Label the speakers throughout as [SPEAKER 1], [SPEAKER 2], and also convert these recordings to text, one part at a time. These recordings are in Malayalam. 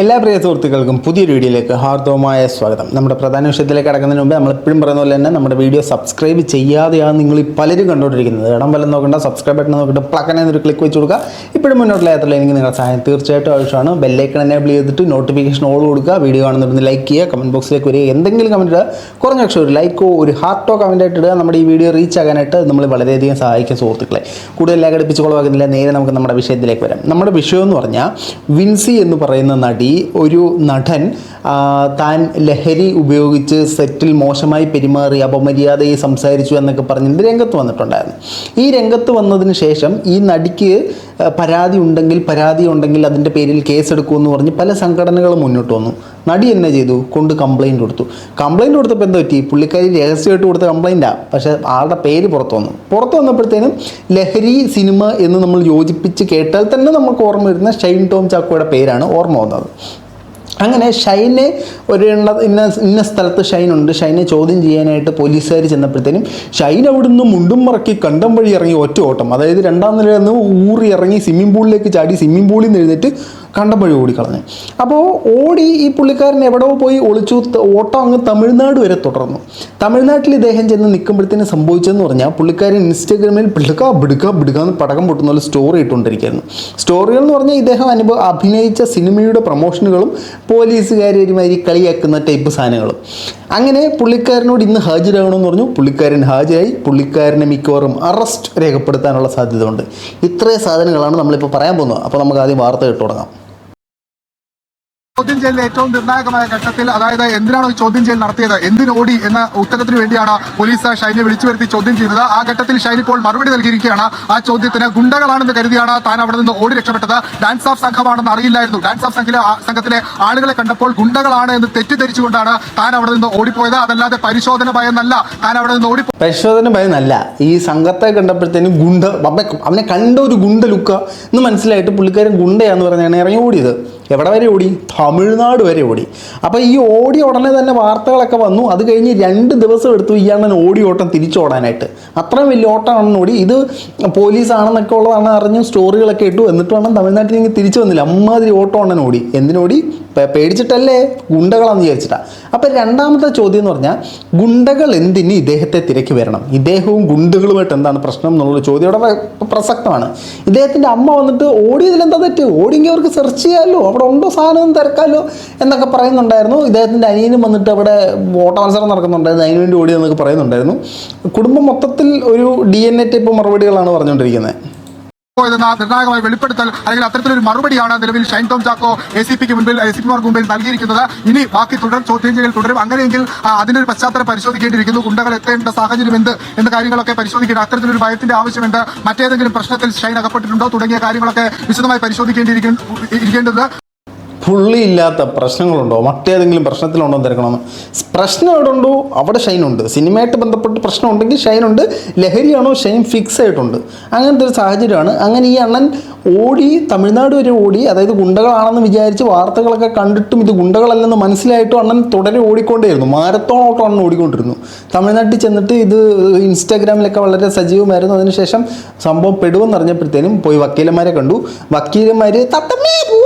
[SPEAKER 1] എല്ലാ പ്രിയ സുഹൃത്തുക്കൾക്കും പുതിയൊരു വീഡിയോയിലേക്ക് ഹാർദവമായ സ്വാഗതം. നമ്മുടെ പ്രധാന വിഷയത്തിലേക്ക് കടക്കുന്നതിന് മുമ്പ് നമ്മൾ എപ്പോഴും പറയുന്ന പോലെ തന്നെ നമ്മുടെ വീഡിയോ സബ്സ്ക്രൈബ് ചെയ്യാതെയാണ് നിങ്ങൾ ഈ പലരും കണ്ടുകൊണ്ടിരിക്കുന്നത്. ഇടം വല്ലതും നോക്കേണ്ട സബ്സ്ക്രൈബ് ബട്ടൺ നോക്കിയിട്ട് പ്ലക്കനെ ഒരു ക്ലിക്ക് വെച്ച് കൊടുക്കുക. ഇപ്പോഴും മുന്നോട്ടുള്ള യാത്രയിൽ എനിക്ക് നിങ്ങളുടെ സഹായം തീർച്ചയായിട്ടും ആവശ്യമാണ്. ബെല്ലൈക്കൺ എനേബിൾ ചെയ്തിട്ട് നോട്ടിഫിക്കേഷൻ ഓൾ കൊടുക്കുക. വീഡിയോ കാണുന്നുണ്ടെന്ന് ലൈക്ക് ചെയ്യുക. കമന്റ് ബോക്സിലേക്ക് വരിക. എന്തെങ്കിലും കമന്റ് ഇടുക. കുറഞ്ഞ പക്ഷേ ഒരു ലൈക്കോ ഒരു ഹാർട്ടോ കമന്റ് ആയിട്ട് ഇടുക. നമ്മുടെ ഈ വീഡിയോ റീച്ച് ആകാനായിട്ട് നമ്മൾ വളരെയധികം സഹായിക്കും സുഹൃത്തുക്കളെ. കൂടുതൽ ലാഗടിപ്പിച്ച് കൊളവാക്കുന്നില്ല. നേരെ നമുക്ക് നമ്മുടെ വിഷയത്തിലേക്ക് വരാം. നമ്മുടെ വിഷയം എന്ന് പറഞ്ഞാൽ വിൻസി എന്ന് പറയുന്ന നടി ഒരു നടൻ താൻ ലഹരി ഉപയോഗിച്ച് സെറ്റിൽ മോശമായി പെരുമാറി അപമര്യാദയെ സംസാരിച്ചു എന്നൊക്കെ പറഞ്ഞിട്ട് രംഗത്ത് വന്നിട്ടുണ്ടായിരുന്നു. ഈ രംഗത്ത് വന്നതിന് ശേഷം ഈ നടിക്ക് പരാതി ഉണ്ടെങ്കിൽ പരാതി ഉണ്ടെങ്കിൽ അതിന്റെ പേരിൽ കേസെടുക്കുമെന്ന് പറഞ്ഞ് പല സംഘടനകളും മുന്നോട്ട് വന്നു. നടി എന്നെ ചെയ്തു കൊണ്ട് കംപ്ലൈന്റ് കൊടുത്തു. കംപ്ലൈന്റ് കൊടുത്തപ്പോൾ എന്താ പറ്റി? പുള്ളിക്കാരി രഹസ്യമായിട്ട് കൊടുത്ത കംപ്ലൈന്റാണ് പക്ഷേ ആളുടെ പേര് പുറത്തു വന്നു. പുറത്ത് വന്നപ്പോഴത്തേനും ലഹരി സിനിമ എന്ന് നമ്മൾ യോജിപ്പിച്ച് കേട്ടാൽ തന്നെ നമുക്ക് ഓർമ്മ വരുന്ന ഷൈൻ ടോം ചാക്കോയുടെ പേരാണ് ഓർമ്മ വന്നത്. അങ്ങനെ ഷൈനെ ഒരു ഇന്ന ഇന്ന സ്ഥലത്ത് ഷൈനുണ്ട് ഷൈനെ ചോദ്യം ചെയ്യാനായിട്ട് പോലീസുകാർ ചെന്നപ്പോഴത്തേനും ഷൈൻ അവിടുന്ന് മുണ്ടും മറക്കി കണ്ടം വഴി ഇറങ്ങി ഒറ്റ ഓട്ടം. അതായത് രണ്ടാം നിലയിൽ നിന്ന് ഊറി ഇറങ്ങി സ്വിമ്മിംഗ് പൂളിലേക്ക് ചാടി സ്വിമ്മിംഗ് പൂളിൽ നിന്ന് എഴുന്നേറ്റ് കണ്ടം വഴി ഓടിക്കളഞ്ഞു അപ്പോൾ ഓടി ഈ പുള്ളിക്കാരൻ എവിടെ പോയി ഒളിച്ചു ഓട്ടം അങ്ങ് തമിഴ്നാട് വരെ തുടർന്നു. തമിഴ്നാട്ടിൽ ഇദ്ദേഹം ചെന്ന് നിൽക്കുമ്പോഴത്തേന് സംഭവിച്ചതെന്ന് പറഞ്ഞാൽ പുള്ളിക്കാരൻ ഇൻസ്റ്റാഗ്രാമിൽ പിടുക്ക പിടുക്ക ബിടുക എന്ന് പടകം പൊട്ടുന്ന ഒരു സ്റ്റോറി ഇട്ടുകൊണ്ടിരിക്കുന്നു സ്റ്റോറികൾ എന്ന് പറഞ്ഞാൽ ഇദ്ദേഹം അനുഭവ അഭിനയിച്ച സിനിമയുടെ പ്രൊമോഷനുകളും പോലീസുകാർ ഒരുമാതിരി കളിയാക്കുന്ന ടൈപ്പ് സാധനങ്ങളും. അങ്ങനെ പുള്ളിക്കാരനോട് ഇന്ന് ഹാജരാകണമെന്ന് പറഞ്ഞു. പുള്ളിക്കാരൻ ഹാജരായി. പുള്ളിക്കാരനെ മിക്കവാറും അറസ്റ്റ് രേഖപ്പെടുത്താനുള്ള സാധ്യതയുണ്ട്. ഇത്രയും സാധനങ്ങളാണ് നമ്മളിപ്പോൾ പറയാൻ പോകുന്നത്. അപ്പോൾ നമുക്ക് ആദ്യം വാർത്ത കേട്ടു തുടങ്ങാം.
[SPEAKER 2] ചോദ്യം ചെയ്യലിലെ ഏറ്റവും നിർണായകമായ ഘട്ടത്തിൽ അതായത് എന്തിനാണ് ഈ ചോദ്യം ചെയ്യൽ നടത്തിയത് എന്തിനോടി എന്ന ഉത്തരത്തിന് വേണ്ടിയാണ് പോലീസ് ഷൈനെ വിളിച്ചു വരുത്തി ചോദ്യം ചെയ്തത്. ആ ഘട്ടത്തിൽ ഷൈൻ ഇപ്പോൾ മറുപടി നൽകിയിരിക്കുകയാണ്. ആ ചോദ്യത്തിന് ഗുണ്ടകളാണെന്ന് കരുതിയാണ് താൻ അവിടെ നിന്ന് ഓടി രക്ഷപ്പെട്ടത്. ഡാൻസ് ഓഫ് സംഘമാണെന്ന് അറിയില്ലായിരുന്നു. ഡാൻസ് ഓഫ് സംഘത്തിലെ സംഘത്തിലെ ആളുകളെ കണ്ടപ്പോൾ ഗുണ്ടകളാണ് എന്ന് തെറ്റിദ്ധരിച്ചുകൊണ്ടാണ് താൻ അവിടെ നിന്ന് ഓടിപ്പോയത്. അതല്ലാതെ പരിശോധന ഭയന്നല്ല. താൻ അവിടെ നിന്ന് ഓടി
[SPEAKER 1] പരിശോധന ഭയന്നല്ല. ഈ സംഘത്തെ കണ്ടപ്പോഴത്തേനും ഗുണ്ട അവനെ കണ്ട ഒരു ഗുണ്ട ലുക്ക എന്ന് മനസ്സിലായിട്ട് പുള്ളിക്കാരൻ ഗുണ്ടയാന്ന് പറഞ്ഞാണ് ഇറങ്ങി ഓടിയത്. എവിടെ വരെ ഓടി? തമിഴ്നാട് വരെ ഓടി. അപ്പോൾ ഈ ഓടി ഉടനെ തന്നെ വാർത്തകളൊക്കെ വന്നു. അത് കഴിഞ്ഞ് രണ്ട് ദിവസം എടുത്തു അണ്ണൻ ഓടി ഓട്ടം തിരിച്ചോടാനായിട്ട് അത്രയും വലിയ ഓട്ടമാണെന്ന് ഓടി. ഇത് പോലീസാണെന്നൊക്കെ ഉള്ളതാണ് അറിഞ്ഞു സ്റ്റോറികളൊക്കെ ഇട്ടു. എന്നിട്ട് വേണം തമിഴ്നാട്ടിൽ നിന്ന് തിരിച്ചു വന്നില്ല. അമ്മാതിരി ഓട്ടം ഉണ്ടെന്ന് ഓടി. എന്തിനോടി? പേടിച്ചിട്ടല്ലേ? ഗുണ്ടകളാന്ന് വിചാരിച്ചിട്ടാണ് അപ്പം രണ്ടാമത്തെ ചോദ്യം എന്ന് പറഞ്ഞാൽ ഗുണ്ടകൾ എന്തിന് ഇദ്ദേഹത്തെ തിരക്കി വരണം? ഇദ്ദേഹവും ഗുണ്ടകളുമായിട്ട് എന്താണ് പ്രശ്നം എന്നുള്ള ചോദ്യം അവിടെ പ്രസക്തമാണ്. ഇദ്ദേഹത്തിന്റെ അമ്മ വന്നിട്ട് ഓടിയതിൽ എന്താ തെറ്റ്? ഓടിയെങ്കിൽ അവർക്ക് സെർച്ച് ചെയ്യാമല്ലോ അവിടെ ഉണ്ടോ സാധനം തിരക്കാമല്ലോ എന്നൊക്കെ പറയുന്നുണ്ടായിരുന്നു. ഇദ്ദേഹത്തിന്റെ അനിയനും വന്നിട്ട് അവിടെ ഓട്ട മത്സരം നടക്കുന്നുണ്ടായിരുന്നു. അതിന് വേണ്ടി ഓടിയെന്നൊക്കെ പറയുന്നുണ്ടായിരുന്നു. കുടുംബം മൊത്തത്തിൽ ഒരു ഡി എൻ എ ടൈപ്പ് മറുപടികളാണ് പറഞ്ഞുകൊണ്ടിരിക്കുന്നത്.
[SPEAKER 2] പോയതെന്ന നിർണായകമായ വെളിപ്പെടുത്തൽ അല്ലെങ്കിൽ അത്തരത്തിലൊരു മറുപടിയാണ് നിലവിൽ ഷൈൻ ടോം ചാക്കോ എ സി പിക്ക് മുൻപിൽ എ സി പിമാർക്ക് മുമ്പിൽ നൽകിയിരിക്കുന്നത്. ഇനി ബാക്കി തുടർ ചോദ്യം ചെയ്യൽ തുടരും. അങ്ങനെയെങ്കിൽ അതിന്റെ ഒരു പശ്ചാത്തലം പരിശോധിക്കേണ്ടിയിരിക്കുന്നു. ഗുണ്ടകൾ എത്തേണ്ട സാഹചര്യം എന്ത് എന്ന കാര്യങ്ങളൊക്കെ പരിശോധിക്കേണ്ട അത്തരത്തിലൊരു ഭയത്തിന്റെ ആവശ്യമുണ്ട് മറ്റേതെങ്കിലും പ്രശ്നത്തിൽ ഷൈൻ അകപ്പെട്ടിട്ടുണ്ടോ തുടങ്ങിയ കാര്യങ്ങളൊക്കെ വിശദമായി പരിശോധിക്കേണ്ടിയിരിക്കേണ്ടത്
[SPEAKER 1] പുള്ളി ഇല്ലാത്ത പ്രശ്നങ്ങളുണ്ടോ? മറ്റേതെങ്കിലും പ്രശ്നത്തിലുണ്ടോ എന്ന് തിരക്കണമെന്ന്. പ്രശ്നം എവിടെ ഉണ്ടോ? അവിടെ ഷൈനുണ്ട്. സിനിമയായിട്ട് ബന്ധപ്പെട്ട് പ്രശ്നമുണ്ടെങ്കിൽ ഷൈൻ ഉണ്ട് ലഹരിയാണോ? ഷൈൻ ഫിക്സ് ആയിട്ടുണ്ട്. അങ്ങനത്തെ ഒരു സാഹചര്യമാണ്. അങ്ങനെ ഈ അണ്ണൻ ഓടി തമിഴ്നാട് വരെ ഓടി അതായത് ഗുണ്ടകളാണെന്ന് വിചാരിച്ച് വാർത്തകളൊക്കെ കണ്ടിട്ടും ഇത് ഗുണ്ടകളല്ലെന്ന് മനസ്സിലായിട്ടും അണ്ണൻ തുടരെ ഓടിക്കൊണ്ടേയിരുന്നു. മാരത്തോൺ ഓട്ടം അണ്ണൻ ഓടിക്കൊണ്ടിരുന്നു. തമിഴ്നാട്ടിൽ ചെന്നിട്ട് ഇത് ഇൻസ്റ്റാഗ്രാമിലൊക്കെ വളരെ സജീവമായിരുന്നു. അതിനുശേഷം സംഭവം പെടുവെന്ന് അറിഞ്ഞപ്പോഴത്തേനും പോയി വക്കീലന്മാരെ കണ്ടു. വക്കീലന്മാർ പൂച്ച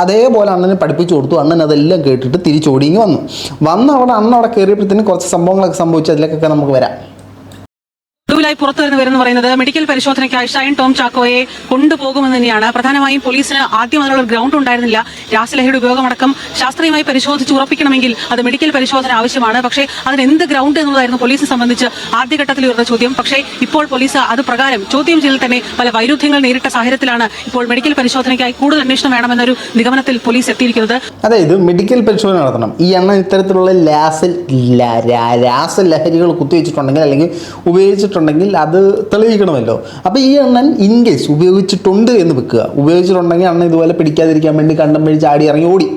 [SPEAKER 1] അതേപോലെ അണ്ണനെ പഠിപ്പിച്ചു കൊടുത്തു. അണ്ണൻ അതെല്ലാം കേട്ടിട്ട് തിരിച്ചോടിങ്ങി വന്നു. വന്ന് അവിടെ അണ്ണൻ അവിടെ കയറിയപ്പോഴത്തേനും കുറച്ച് സംഭവങ്ങളൊക്കെ സംഭവിച്ചു അതിലേക്കൊക്കെ നമുക്ക് വരാം.
[SPEAKER 3] ഒടുവിലായി പുറത്തു വരുന്ന പറയുന്നത് മെഡിക്കൽ പരിശോധനയ്ക്കായി ഷൈൻ ടോം ചാക്കോയെ കൊണ്ടുപോകുമെന്ന് തന്നെയാണ്. പ്രധാനമായും പോലീസിന് ആദ്യം അതിനുള്ള ഗ്രൗണ്ട് ഉണ്ടായിരുന്നില്ല. രാസലഹരിയുടെ ഉപയോഗമടക്കം ശാസ്ത്രീയമായി പരിശോധിച്ച് ഉറപ്പിക്കണമെങ്കിൽ അത് മെഡിക്കൽ പരിശോധന ആവശ്യമാണ്. പക്ഷേ അതിന് എന്ത് ഗ്രൗണ്ട് എന്നുള്ളതായിരുന്നു പോലീസിനെ സംബന്ധിച്ച് ആദ്യഘട്ടത്തിൽ ഉയർന്ന ചോദ്യം. പക്ഷേ ഇപ്പോൾ പോലീസ് അത് പ്രകാരം ചോദ്യം ചെയ്യൽ തന്നെ പല വൈരുദ്ധ്യങ്ങൾ നേരിട്ട സാഹചര്യത്തിലാണ് ഇപ്പോൾ മെഡിക്കൽ പരിശോധനയ്ക്കായി കൂടുതൽ അന്വേഷണം വേണമെന്നൊരു നിഗമനത്തിൽ പോലീസ് എത്തിയിരിക്കുന്നത്.
[SPEAKER 1] അതായത് മെഡിക്കൽ പരിശോധന നടത്തണം. ഈ എണ്ണ ഇത്തരത്തിലുള്ള രാസലഹരികൾ കുത്തിവെച്ചിട്ടുണ്ടെങ്കിൽ അല്ലെങ്കിൽ ഉപയോഗിച്ചിട്ടുണ്ടെങ്കിൽ അത് തെളിയിക്കണമല്ലോ. അപ്പോൾ ഈ എണ്ണൻ ഇൻ കേസ് ഉപയോഗിച്ചിട്ടുണ്ട് എന്ന് വെക്കുക. ഉപയോഗിച്ചിട്ടുണ്ടെങ്കിൽ അണ്ണൻ ഇതുപോലെ പിടിക്കാതിരിക്കാൻ വേണ്ടി കണ്ടം വഴി ചാടി ഇറങ്ങി ഓടി.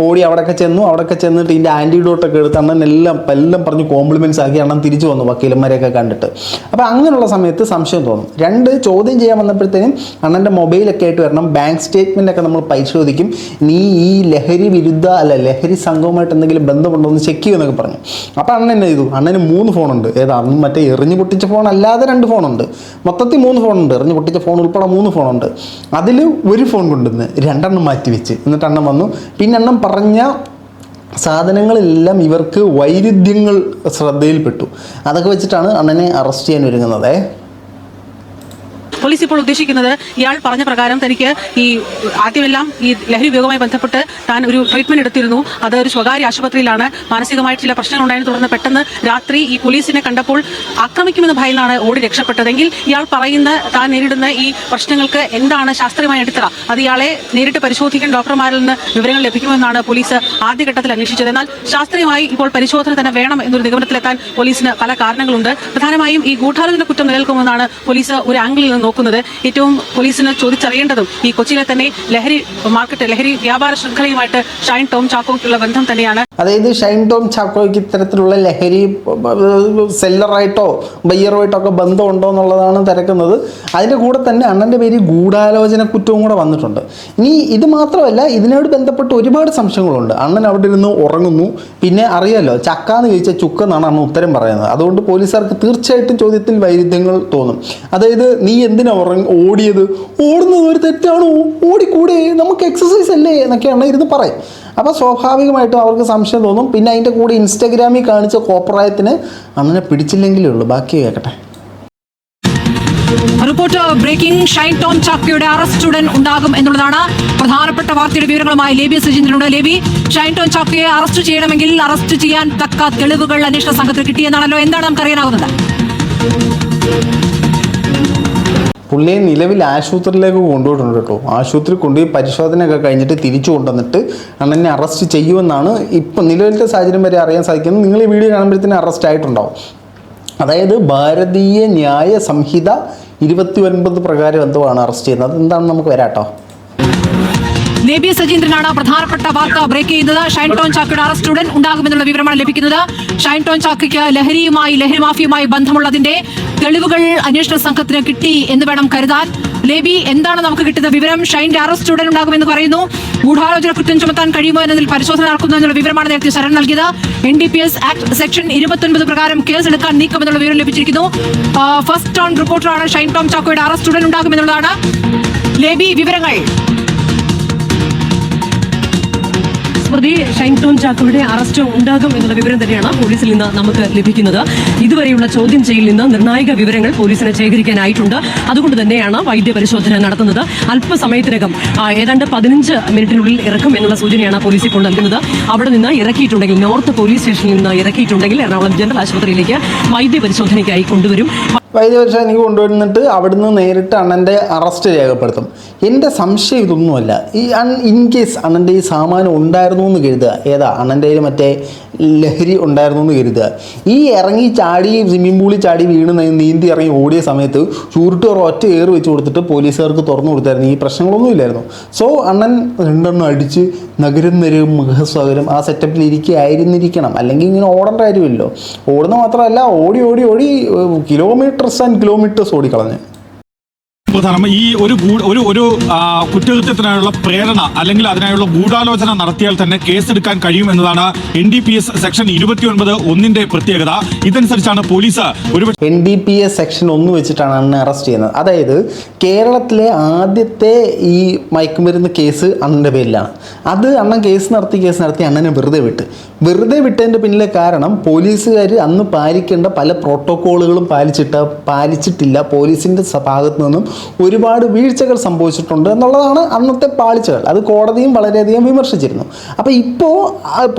[SPEAKER 1] ഓടി അവിടെയൊക്കെ ചെന്നു അവിടെയൊക്കെ ചെന്നിട്ട് ഇതിന്റെ ആന്റിഡോട്ടൊക്കെ എടുത്ത് അണ്ണൻ എല്ലാം എല്ലാം പറഞ്ഞ് കോംപ്ലിമെന്റ്സ് ആക്കി അണ്ണൻ തിരിച്ചു വന്നു വക്കീലന്മാരെയൊക്കെ കണ്ടിട്ട്. അപ്പോൾ അങ്ങനെയുള്ള സമയത്ത് സംശയം തോന്നും. രണ്ട് ചോദ്യം ചെയ്യാൻ വന്നപ്പോഴത്തേനും അണ്ണന്റെ മൊബൈലൊക്കെ ആയിട്ട് വരണം. ബാങ്ക് സ്റ്റേറ്റ്മെന്റ് ഒക്കെ നമ്മൾ പരിശോധിക്കും. നീ ഈ ലഹരി വിരുദ്ധ അല്ല ലഹരി സംഘവുമായിട്ട് എന്തെങ്കിലും ബന്ധമുണ്ടോ എന്ന് ചെക്ക് ചെയ്യുമെന്നൊക്കെ പറഞ്ഞു. അപ്പോൾ അണ്ണൻ എന്നെ ചെയ്തു? അണ്ണന് മൂന്ന് ഫോണുണ്ട് ഏതാ അന്നും മറ്റേ എറിഞ്ഞു പൊട്ടിച്ച ഫോണല്ല അല്ലാതെ രണ്ട് ഫോണുണ്ട്. മൊത്തത്തിൽ മൂന്ന് ഫോണുണ്ട്. എറിഞ്ഞ് പൊട്ടിച്ച ഫോൺ ഉൾപ്പെടെ മൂന്ന് ഫോണുണ്ട്. അതിൽ ഒരു ഫോൺ കൊണ്ടുവന്ന് രണ്ടെണ്ണം മാറ്റി വെച്ച് എന്നിട്ട് എണ്ണം വന്നു. പിന്നെ എണ്ണം പറഞ്ഞ സാധനങ്ങളെല്ലാം ഇവർക്ക് വൈരുദ്ധ്യങ്ങൾ ശ്രദ്ധയിൽപ്പെട്ടു. അതൊക്കെ വെച്ചിട്ടാണ് അണ്ണനെ അറസ്റ്റ് ചെയ്യാൻ ഒരുങ്ങുന്നത്.
[SPEAKER 3] പോലീസ് ഇപ്പോൾ ഉദ്ദേശിക്കുന്നത് ഇയാൾ പറഞ്ഞ പ്രകാരം തനിക്ക് ഈ ആദ്യമെല്ലാം ഈ ലഹരി ഉപയോഗവുമായി ബന്ധപ്പെട്ട് താൻ ഒരു ട്രീറ്റ്മെന്റ് എടുത്തിരുന്നു. അത് ഒരു സ്വകാര്യ ആശുപത്രിയിലാണ്. മാനസികമായിട്ട് ചില പ്രശ്നങ്ങൾ ഉണ്ടായതിനെ തുടർന്ന് പെട്ടെന്ന് രാത്രി ഈ പോലീസിനെ കണ്ടപ്പോൾ ആക്രമിക്കുമെന്ന ഭയന്നാണ് ഓടി രക്ഷപ്പെട്ടതെങ്കിൽ ഇയാൾ പറയുന്ന താൻ നേരിടുന്ന ഈ പ്രശ്നങ്ങൾക്ക് എന്താണ് ശാസ്ത്രീയമായി അടിത്തറ? അത് ഇയാളെ നേരിട്ട് പരിശോധിക്കാൻ ഡോക്ടർമാരിൽ നിന്ന് വിവരങ്ങൾ ലഭിക്കുമെന്നാണ് പോലീസ് ആദ്യഘട്ടത്തിൽ അന്വേഷിച്ചത്. എന്നാൽ ശാസ്ത്രീയമായി ഇപ്പോൾ പരിശോധന തന്നെ വേണം എന്നൊരു നിഗമനത്തിലെത്താൻ പോലീസിന് പല കാരണങ്ങളുണ്ട്. പ്രധാനമായും ഈ ഗൂഢാലോചന കുറ്റം നിലനിൽക്കുമെന്നാണ് പോലീസ് ഒരു ആംഗിളിൽ നിന്ന് നോക്കുന്നത് ഏറ്റവും പോലീസിന് ചോദിച്ചറിയേണ്ടതും ഈ കൊച്ചിയിലെ തന്നെ ലഹരി മാർക്കറ്റ് ലഹരി വ്യാപാര ശൃംഖലയുമായിട്ട് ഷൈൻ ടോം ചാക്കോയ്ക്കുള്ള ബന്ധം തന്നെയാണ്.
[SPEAKER 1] അതായത് ഷൈൻ ടോം ചാക്കോയ്ക്ക് ഇത്തരത്തിലുള്ള ലഹരി സെല്ലറായിട്ടോ ബയ്യറുമായിട്ടോ ഒക്കെ ബന്ധമുണ്ടോ എന്നുള്ളതാണ് തിരക്കുന്നത്. അതിന്റെ കൂടെ തന്നെ അണ്ണന്റെ പേര് ഗൂഢാലോചന കുറ്റവും കൂടെ വന്നിട്ടുണ്ട്. ഇനി ഇത് മാത്രമല്ല ഇതിനോട് ബന്ധപ്പെട്ട് ഒരുപാട് സംശയങ്ങളുണ്ട്. അണ്ണൻ അവിടെ ഇരുന്ന് ഉറങ്ങുന്നു. പിന്നെ അറിയാലോ ചക്ക എന്ന് ചോദിച്ചാൽ ചുക്കെന്നാണ് അണ്ണൻ ഉത്തരം പറയുന്നത്. അതുകൊണ്ട് പോലീസുകാർക്ക് തീർച്ചയായിട്ടും ചോദ്യത്തിൽ വൈരുദ്ധ്യങ്ങൾ തോന്നും. അതായത് നീ എന്തിനാ ഉറങ്ങി ഓടിയത്? ഓടുന്നത് ഒരു തെറ്റാണോ? ഓടിക്കൂടെ? നമുക്ക് എക്സസൈസ് അല്ലേ? എന്നൊക്കെയാണ് ഇരുന്ന് പറയും. അപ്പോൾ സ്വാഭാവികമായിട്ടും അവർക്ക് സംശയം തോന്നും. പിന്നെ അതിന്റെ കൂടെ ഇൻസ്റ്റാഗ്രാമിൽ കാണിച്ച കോപ്രായത്തിന് അങ്ങനെ പിടിച്ചില്ലെങ്കിലേ ഉള്ളൂ. ബാക്കി കേൾക്കട്ടെ
[SPEAKER 4] റിപ്പോർട്ട് ബ്രേക്കിംഗ് ഷൈൻ ടോം ചാക്കയുടെ അറസ്റ്റ് ഉടൻ ഉണ്ടാകും എന്നുള്ളതാണ് പ്രധാനപ്പെട്ട വാർത്തയുടെ വിവരങ്ങളുമായി ലേബി സുചിന്ദ്രനുണ്ട് ലേബി ഷൈൻ ടോം ചാക്കയെ അറസ്റ്റ് ചെയ്യണമെങ്കിൽ അറസ്റ്റ് ചെയ്യാൻ തക്ക തെളിവുകൾ അന്വേഷണ സംഘത്തിൽ കിട്ടിയെന്നാണല്ലോ. എന്താണ് നമുക്ക് അറിയാനാവുന്നത്
[SPEAKER 1] പുള്ളിയെ നിലവിൽ ആശുപത്രിയിലേക്ക് കൊണ്ടുപോയിട്ടുണ്ട് കേട്ടോ. ആശുപത്രി കൊണ്ടുപോയി പരിശോധനയൊക്കെ കഴിഞ്ഞിട്ട് തിരിച്ചു കൊണ്ടുവന്നിട്ട് അണ്ണനെ അറസ്റ്റ് ചെയ്യുമെന്നാണ് ഇപ്പം നിലവിലത്തെ സാഹചര്യം വരെ അറിയാൻ സാധിക്കുന്നത്. നിങ്ങൾ ഈ വീഡിയോ കാണുമ്പോഴത്തേന് അറസ്റ്റ് ആയിട്ടുണ്ടാവും. അതായത് ഭാരതീയ ന്യായ സംഹിത ഇരുപത്തി ഒൻപത് പ്രകാരം എന്തോ ആണ് അറസ്റ്റ് ചെയ്യുന്നത്. എന്താണ് നമുക്ക് വരാട്ടോ
[SPEAKER 4] ലേബി സജീന്ദ്രനാണ് പ്രധാനപ്പെട്ട വാർത്ത ബ്രേക്ക് ചെയ്യുന്നത്. ഷൈൻ ടോൺ ചാക്കയുടെ അറസ്റ്റ് ഉടൻ ഉണ്ടാകുമെന്നുള്ള വിവരമാണ് ലഭിക്കുന്നത്. ഷൈൻ ടോൺ ചാക്കയ്ക്ക് ലഹരിയുമായി ലഹരി മാഫിയുമായി ബന്ധമുള്ളതിന്റെ തെളിവുകൾ അന്വേഷണ സംഘത്തിന് കിട്ടി എന്ന് വേണം കരുതാൻ. ലേബി എന്താണ് നമുക്ക് കിട്ടുന്ന വിവരം? ഷൈന്റെ അറസ്റ്റ് ഉടൻ ഉണ്ടാകുമെന്ന് പറയുന്നു. ഗൂഢാലോചന കുറ്റം ചുമത്താൻ കഴിയുമോ എന്നതിൽ പരിശോധന നടക്കുന്നു എന്നുള്ള വിവരമാണ് നേരത്തെ ശരൺ നൽകിയത്. N D P S act section ഇരുപത്തൊൻപത് പ്രകാരം കേസ് എടുക്കാൻ നീക്കമെന്നുള്ള വിവരം ലഭിച്ചിരിക്കുന്നു. ഫസ്റ്റ് ടൗൺ റിപ്പോർട്ടറാണ് ഷൈൻ ടോം ചാക്കോയുടെ അറസ്റ്റ് ഉടൻ ഉണ്ടാകുമെന്നുള്ളതാണ്. ലേബി വിവരങ്ങൾ.
[SPEAKER 5] പ്രതി ഷൈൻ ടോൺ ചാക്കോയുടെ അറസ്റ്റ് ഉണ്ടാകും എന്നുള്ള വിവരം തന്നെയാണ് പോലീസിൽ നിന്ന് നമുക്ക് ലഭിക്കുന്നത്. ഇതുവരെയുള്ള ചോദ്യം ചെയ്യലിൽ നിന്ന് നിർണായക വിവരങ്ങൾ പോലീസിന് ശേഖരിക്കാനായിട്ടുണ്ട്. അതുകൊണ്ട് തന്നെയാണ് വൈദ്യ പരിശോധന നടത്തുന്നത്. അല്പസമയത്തിനകം ഏതാണ്ട് പതിനഞ്ച് മിനിറ്റിനുള്ളിൽ ഇറക്കും എന്നുള്ള സൂചനയാണ് പോലീസ് ഇപ്പോൾ നൽകുന്നത്. അവിടെ നിന്ന് ഇറക്കിയിട്ടുണ്ടെങ്കിൽ നോർത്ത് പോലീസ് സ്റ്റേഷനിൽ നിന്ന് ഇറക്കിയിട്ടുണ്ടെങ്കിൽ എറണാകുളം ജനറൽ ആശുപത്രിയിലേക്ക് വൈദ്യ പരിശോധനയ്ക്കായി കൊണ്ടുവരും.
[SPEAKER 1] വൈദ്യപരിശോധനയ്ക്ക് കൊണ്ടുവന്നിട്ട് അവിടുന്ന് നേരിട്ട് അണ്ണന്റെ അറസ്റ്റ് രേഖപ്പെടുത്തും. എന്റെ സംശയം ഇതൊന്നുമല്ല. ഈ അൺ ഇൻ കേസ് അണ്ണന്റെ ഈ സാമാനം ഉണ്ടായിരുന്നു എന്ന് കരുതുക. ഏതാ? അണ്ണന്റെ മറ്റേ ലഹരി ഉണ്ടായിരുന്നു എന്ന് കരുതുക. ഈ ഇറങ്ങി ചാടി സ്വിമ്മിംഗ് പൂളിൽ ചാടി വീണ് നീന്തി ഇറങ്ങി ഓടിയ സമയത്ത് ചൂരിട്ട് ഒരു ഒറ്റ ഏറ് വെച്ച് കൊടുത്തിട്ട് പോലീസുകാർക്ക് തുറന്നു കൊടുത്തായിരുന്നു. ഈ പ്രശ്നങ്ങളൊന്നും ഇല്ലായിരുന്നു. സോ അണ്ണൻ രണ്ടെണ്ണം അടിച്ച് നഗരം നരവും മൃഗസ്വാഗരം ആ സെറ്റപ്പിൽ ഇരിക്കുകയായിരുന്നിരിക്കണം അല്ലെങ്കിൽ ഇങ്ങനെ ഓടേണ്ട കാര്യമില്ലല്ലോ. ഓടുന്ന മാത്രമല്ല ഓടി ഓടി ഓടി കിലോമീറ്റേഴ്സ് ആൻഡ് കിലോമീറ്റേഴ്സ് ഓടിക്കളഞ്ഞ്.
[SPEAKER 6] പ്രധാനം ഈ ഒരു ഒരു ഒരു കുറ്റകൃത്യത്തിനായുള്ള പ്രേരണ അല്ലെങ്കിൽ അതിനായുള്ള ഗൂഢാലോചന നടത്തിയാൽ തന്നെ കേസെടുക്കാൻ കഴിയും എന്നതാണ് N D P S section ഇരുപത്തിയൊൻപത് ഒന്നിന്റെ പ്രത്യേകത. ഇതനുസരിച്ചാണ് പോലീസ് ഒരു
[SPEAKER 1] N D P S section ഒന്ന് വെച്ചിട്ടാണ് അന്ന് അറസ്റ്റ് ചെയ്യുന്നത്. അതായത് കേരളത്തിലെ ആദ്യത്തെ ഈ മയക്കുമരുന്ന് കേസ് അണ്ണന്റെ പേരിലാണ്. അത് അണ്ണൻ കേസ് നടത്തി കേസ് നടത്തി അണ്ണനെ വെറുതെ വിട്ട്. വെറുതെ വിട്ടതിന്റെ പിന്നിലെ കാരണം പോലീസുകാർ അന്ന് പാലിക്കേണ്ട പല പ്രോട്ടോക്കോളുകളും പാലിച്ചിട്ട് പാലിച്ചിട്ടില്ല. പോലീസിന്റെ ഭാഗത്തു നിന്നും ഒരുപാട് വീഴ്ചകൾ സംഭവിച്ചിട്ടുണ്ട് എന്നുള്ളതാണ് അന്നത്തെ പാളിച്ചകൾ. അത് കോടതിയും വളരെയധികം വിമർശിച്ചിരുന്നു. അപ്പോൾ ഇപ്പോൾ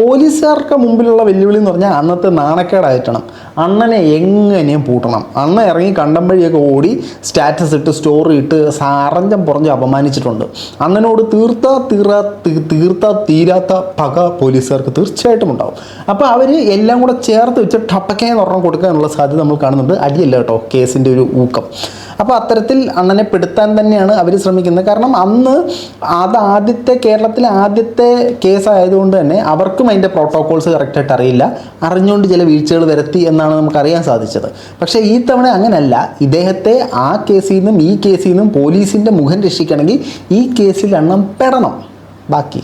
[SPEAKER 1] പോലീസുകാർക്ക് മുമ്പിലുള്ള വെല്ലുവിളി എന്ന് പറഞ്ഞാൽ അന്നത്തെ നാണക്കേടായിട്ടാണ്. അണ്ണനെ എങ്ങനെയും പൂട്ടണം? അണ്ണ ഇറങ്ങി കണ്ടം വഴിയൊക്കെ ഓടി സ്റ്റാറ്റസ് ഇട്ട് സ്റ്റോറി ഇട്ട് സാറഞ്ചം പുറഞ്ഞ് അപമാനിച്ചിട്ടുണ്ട്. അണ്ണനോട് തീർത്ത തീറാ തീർത്ത തീരാത്ത പക പോലീസുകാർക്ക് തീർച്ചയായിട്ടും ഉണ്ടാവും. അപ്പോൾ അവർ എല്ലാം കൂടെ ചേർത്ത് വെച്ച് ടപ്പക്കേന്ന് ഒരെണ്ണം കൊടുക്കാനുള്ള സാധ്യത നമ്മൾ കാണുന്നുണ്ട്. അടിയല്ല കേട്ടോ കേസിന്റെ ഒരു ഊക്കം. അപ്പോൾ അത്തരത്തിൽ അണ്ണനെ പെടുത്താൻ തന്നെയാണ് അവർ ശ്രമിക്കുന്നത്. കാരണം അന്ന് അത് ആദ്യത്തെ കേരളത്തിലെ ആദ്യത്തെ കേസ് ആയതുകൊണ്ട് തന്നെ അവർക്കും അതിന്റെ പ്രോട്ടോകോൾസ് കറക്റ്റായിട്ട് അറിയില്ല. അറിഞ്ഞുകൊണ്ട് ചില വീഴ്ചകൾ വരുത്തി എന്നാണ് നമുക്ക് അറിയാൻ സാധിച്ചത്. പക്ഷേ ഈ തവണ അങ്ങനല്ല. ഇദ്ദേഹത്തെ ആ കേസിൽ നിന്നും ഈ കേസിൽ നിന്നും പോലീസിന്റെ മുഖം രക്ഷിക്കണമെങ്കിൽ ഈ കേസിൽ അണ്ണം പെടണം. ബാക്കി.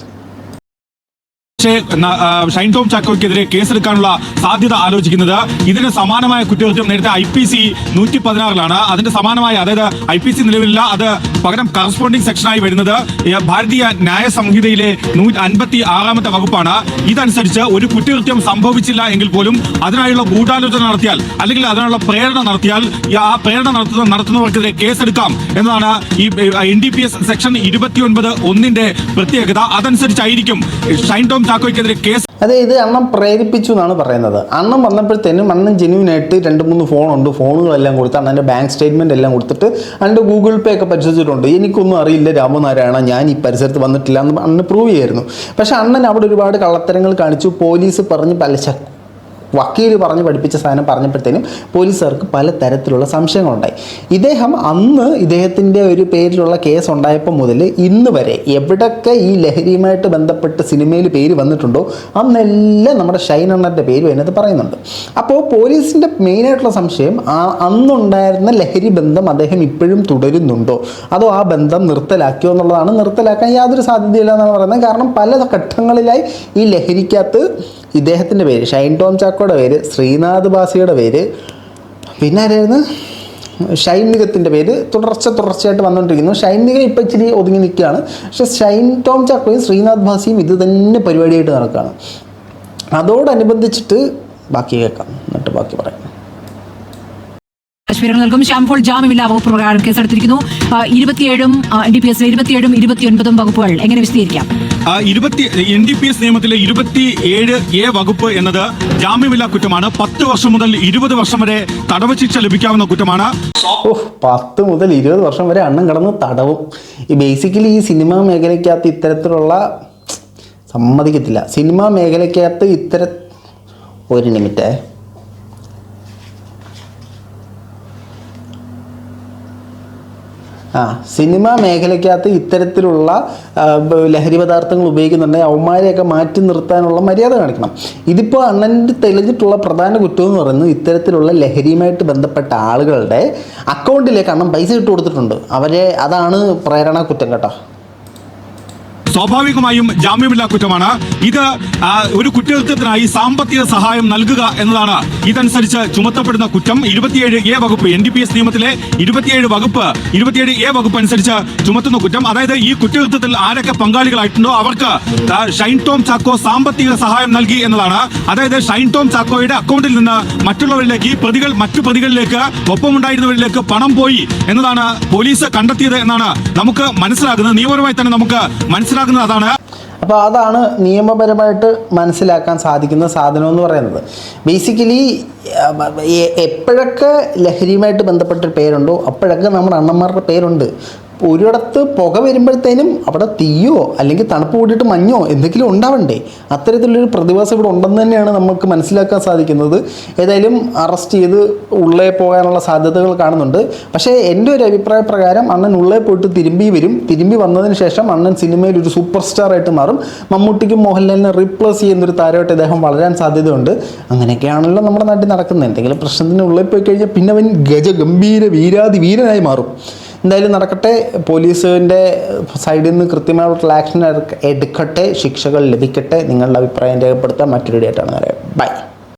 [SPEAKER 6] പക്ഷേ ന- ആ, ഷൈൻ ടോം ചാക്കോയ്ക്കെതിരെ കേസെടുക്കാനുള്ള സാധ്യത ആലോചിക്കുന്നത്. ഇതിന് സമാനമായ കുറ്റകൃത്യം നേരത്തെ ഐ പി സി നൂറ്റി പതിനാറിലാണ് അതിന്റെ സമാനമായ അതായത് ഐ പി സി നിലവിലില്ല. അത് പകരം കറസ്പോണ്ടിംഗ് സെക്ഷനായി വരുന്നത്. ഭാരതീയ ന്യായ സംഹിതയിലെ അൻപത്തി ആറാമത്തെ വകുപ്പാണ്. ഇതനുസരിച്ച് ഒരു കുറ്റകൃത്യം സംഭവിച്ചില്ല എങ്കിൽ പോലും അതിനായുള്ള ഗൂഢാലോചന നടത്തിയാൽ അല്ലെങ്കിൽ അതിനുള്ള പ്രേരണ നടത്തിയാൽ ആ പ്രേരണ നടത്തുന്ന നടത്തുന്നവർക്കെതിരെ കേസെടുക്കാം എന്നതാണ് ഈ N D P S section ഇരുപത്തിയൊൻപത് ഒന്നിന്റെ പ്രത്യേകത. അതനുസരിച്ചായിരിക്കും. ഷൈൻ ടോം ചാക്കോയ്ക്കെതിരെ കേസ്
[SPEAKER 1] അതെ ഇത് അണ്ണൻ പ്രേരിപ്പിച്ചു എന്നാണ് പറയുന്നത്. അണ്ണം വന്നപ്പോഴത്തേനും അണ്ണൻ ജെന്യൂനായിട്ട് രണ്ട് മൂന്ന് ഫോണുണ്ട്. ഫോണുകളെല്ലാം കൊടുത്ത് അണ്ണന്റെ ബാങ്ക് സ്റ്റേറ്റ്മെന്റ് എല്ലാം കൊടുത്തിട്ട് അണ്ണന്റെ ഗൂഗിൾ പേ ഒക്കെ പരിശോധിച്ചിട്ടുണ്ട്. എനിക്കൊന്നും അറിയില്ല രാമനാരായണ ഞാൻ ഈ പരിസരത്ത് വന്നിട്ടില്ല എന്ന് അണ്ണൻ പ്രൂവ് ചെയ്യായിരുന്നു. പക്ഷേ അണ്ണൻ അവിടെ ഒരുപാട് കള്ളത്തരങ്ങൾ കാണിച്ചു. പോലീസ് പറഞ്ഞ് പലിശ വക്കീൽ പറഞ്ഞ് പഠിപ്പിച്ച സാധനം പറഞ്ഞപ്പോഴത്തേനും പോലീസുകാർക്ക് പല തരത്തിലുള്ള സംശയങ്ങളുണ്ടായി. ഇദ്ദേഹം അന്ന് ഇദ്ദേഹത്തിന്റെ ഒരു പേരിലുള്ള കേസ് ഉണ്ടായപ്പോൾ മുതൽ ഇന്ന് വരെ എവിടൊക്കെ ഈ ലഹരിയുമായിട്ട് ബന്ധപ്പെട്ട് സിനിമയിൽ പേര് വന്നിട്ടുണ്ടോ അന്നെല്ലാം നമ്മുടെ ഷൈൻ അണ്ണന്റെ പേര് അതിനകത്ത് പറയുന്നുണ്ട്. അപ്പോൾ പോലീസിന്റെ മെയിനായിട്ടുള്ള സംശയം ആ അന്നുണ്ടായിരുന്ന ലഹരി ബന്ധം അദ്ദേഹം ഇപ്പോഴും തുടരുന്നുണ്ടോ? അതോ ആ ബന്ധം നിർത്തലാക്കിയോ എന്നുള്ളതാണ് നിർത്തലാക്കാൻ യാതൊരു സാധ്യതയില്ല എന്നാണ് പറയുന്നത്. കാരണം പല ഘട്ടങ്ങളിലായി ഈ ലഹരിക്കകത്ത് ഇദ്ദേഹത്തിന്റെ പേര് ഷൈൻ ടോം ചാക്കോയുടെ പേര് ശ്രീനാഥ് ബാസിയുടെ പേര്. പിന്നെ ആരായിരുന്നു? ഷൈൻനികത്തിന്റെ പേര് തുടർച്ച തുടർച്ചയായിട്ട് വന്നുകൊണ്ടിരിക്കുന്നു ഷൈനിക ഇപ്പം ഇച്ചിരി ഒതുങ്ങി നിൽക്കുകയാണ്. പക്ഷേ ഷൈൻ ടോം ചാക്കോയും ശ്രീനാഥ് ബാസിയും ഇത് തന്നെ പരിപാടിയായിട്ട് നടക്കുകയാണ്. അതോടനുബന്ധിച്ചിട്ട് ബാക്കി കേൾക്കാം. എന്നിട്ട് ബാക്കി പറയാം.
[SPEAKER 4] കശ്മീരങ്ങൾ നൽകും. ശ്യാംപോൾ ജാമ്യമില്ലാ വകുപ്പ് പ്രകാരം കേസെടുത്തിരിക്കുന്നു. ഇരുപത്തിയേഴും ഡി പി എസ് ഇരുപത്തിയേഴും ഇരുപത്തിയൊൻപതും വകുപ്പുകൾ. എങ്ങനെ വിശദീകരിക്കാം?
[SPEAKER 6] എൻ ഡി പി എസ് നിയമത്തിലെ ഇരുപത്തി ഏഴ് എ വകുപ്പ് എന്നത് ജാമ്യമില്ലാ കുറ്റമാണ്. പത്ത് വർഷം മുതൽ ഇരുപത് വർഷം വരെ തടവ് ശിക്ഷ ലഭിക്കാവുന്ന കുറ്റമാണ്.
[SPEAKER 1] പത്ത് മുതൽ ഇരുപത് വർഷം വരെ അണ്ണം കടന്ന് തടവും. ഈ ബേസിക്കലി ഈ സിനിമാ മേഖലയ്ക്കകത്ത് ഇത്തരത്തിലുള്ള സമ്മതിക്കത്തില്ല. സിനിമാ മേഖലയ്ക്കകത്ത് ഇത്തര ഒരു നിമിറ്റേ ആ സിനിമ മേഖലയ്ക്കകത്ത് ഇത്തരത്തിലുള്ള ലഹരി പദാർത്ഥങ്ങൾ ഉപയോഗിക്കുന്നുണ്ടെങ്കിൽ അവന്മാരെയൊക്കെ മാറ്റി നിർത്താനുള്ള മര്യാദ കാണിക്കണം. ഇതിപ്പോൾ അണ്ണന്റെ തെളിഞ്ഞിട്ടുള്ള പ്രധാന കുറ്റം എന്ന് പറയുന്നത് ഇത്തരത്തിലുള്ള ലഹരിയുമായിട്ട് ബന്ധപ്പെട്ട ആളുകളുടെ അക്കൗണ്ടിലേക്ക് അണ്ണൻ പൈസ ഇട്ട് കൊടുത്തിട്ടുണ്ട്. അവരെ അതാണ് പ്രേരണ കുറ്റം കേട്ടോ.
[SPEAKER 6] സ്വാഭാവികമായും ജാമ്യമില്ലാ കുറ്റമാണ്. ഇത് ഒരു കുറ്റകൃത്യത്തിനായി സാമ്പത്തിക സഹായം നൽകുക എന്നതാണ് ഇതനുസരിച്ച് ചുമത്തപ്പെടുന്ന കുറ്റം. ഇരുപത്തിയേഴ് എ വകുപ്പ് എൻ ഡി പി എസ് നിയമത്തിലെ ഇരുപത്തിയേഴ് വകുപ്പ് ഇരുപത്തിയേഴ് എ വകുപ്പ് അനുസരിച്ച് ചുമത്തുന്ന കുറ്റം. അതായത് ഈ കുറ്റകൃത്യത്തിൽ ആരൊക്കെ പങ്കാളികളായിട്ടുണ്ടോ അവർക്ക് ഷൈൻ ടോം ചാക്കോ സാമ്പത്തിക സഹായം നൽകി എന്നതാണ്. അതായത് ഷൈൻ ടോം ചാക്കോയുടെ അക്കൗണ്ടിൽ നിന്ന് മറ്റുള്ളവരിലേക്ക് ഈ പ്രതികൾ മറ്റു പ്രതികളിലേക്ക് ഒപ്പമുണ്ടായിരുന്നവരിലേക്ക് പണം പോയി എന്നതാണ് പോലീസ് കണ്ടെത്തിയത് എന്നാണ് നമുക്ക് മനസ്സിലാകുന്നത്. നിയമപരമായി തന്നെ നമുക്ക് മനസ്സിലാകുന്നത് അതാണ്.
[SPEAKER 1] അപ്പോൾ അതാണ് നിയമപരമായിട്ട് മനസ്സിലാക്കാൻ സാധിക്കുന്ന സാധനം എന്ന് പറയുന്നത്. ബേസിക്കലി എപ്പോഴൊക്കെ ലഹരിയുമായിട്ട് ബന്ധപ്പെട്ട പേരുണ്ടോ അപ്പോഴൊക്കെ നമ്മുടെ അണ്ണന്മാരുടെ പേരുണ്ട്. ഒരിടത്ത് പുക വരുമ്പോഴത്തേനും അവിടെ തീയോ അല്ലെങ്കിൽ തണുപ്പ് കൂടിയിട്ട് മഞ്ഞോ എന്തെങ്കിലും ഉണ്ടാവണ്ടേ? അത്തരത്തിലുള്ളൊരു പ്രതിഭാസം ഇവിടെ ഉണ്ടെന്ന് തന്നെയാണ് നമുക്ക് മനസ്സിലാക്കാൻ സാധിക്കുന്നത്. ഏതായാലും അറസ്റ്റ് ചെയ്ത് ഉള്ളേ പോകാനുള്ള സാധ്യതകൾ കാണുന്നുണ്ട്. പക്ഷേ എന്റെ ഒരു അഭിപ്രായ പ്രകാരം അണ്ണൻ ഉള്ളേ പോയിട്ട് തിരുമ്പി വരും. തിരുമ്പി വന്നതിന് ശേഷം അണ്ണൻ സിനിമയിൽ ഒരു സൂപ്പർ സ്റ്റാർ ആയിട്ട് മാറും. മമ്മൂട്ടിക്കും മോഹൻലാലിനെ റീപ്ലേസ് ചെയ്യുന്നൊരു താരമായിട്ട് അദ്ദേഹം വളരാൻ സാധ്യതയുണ്ട്. അങ്ങനെയൊക്കെയാണല്ലോ നമ്മുടെ നാട്ടിൽ നടക്കുന്നത്. എന്തെങ്കിലും പ്രശ്നത്തിന് ഉള്ളിൽ പോയി കഴിഞ്ഞാൽ പിന്നെ അവൻ ഗജഗംഭീര വീരാതി വീരനായി മാറും. എന്തായാലും നടക്കട്ടെ. പോലീസിന്റെ സൈഡിൽ നിന്ന് കൃത്യമായിട്ടുള്ള ആക്ഷൻ എടുക്കട്ടെ. ശിക്ഷകൾ ലഭിക്കട്ടെ. നിങ്ങളുടെ അഭിപ്രായം രേഖപ്പെടുത്താൻ മറ്റൊരു ഡേറ്റാണ് ബൈ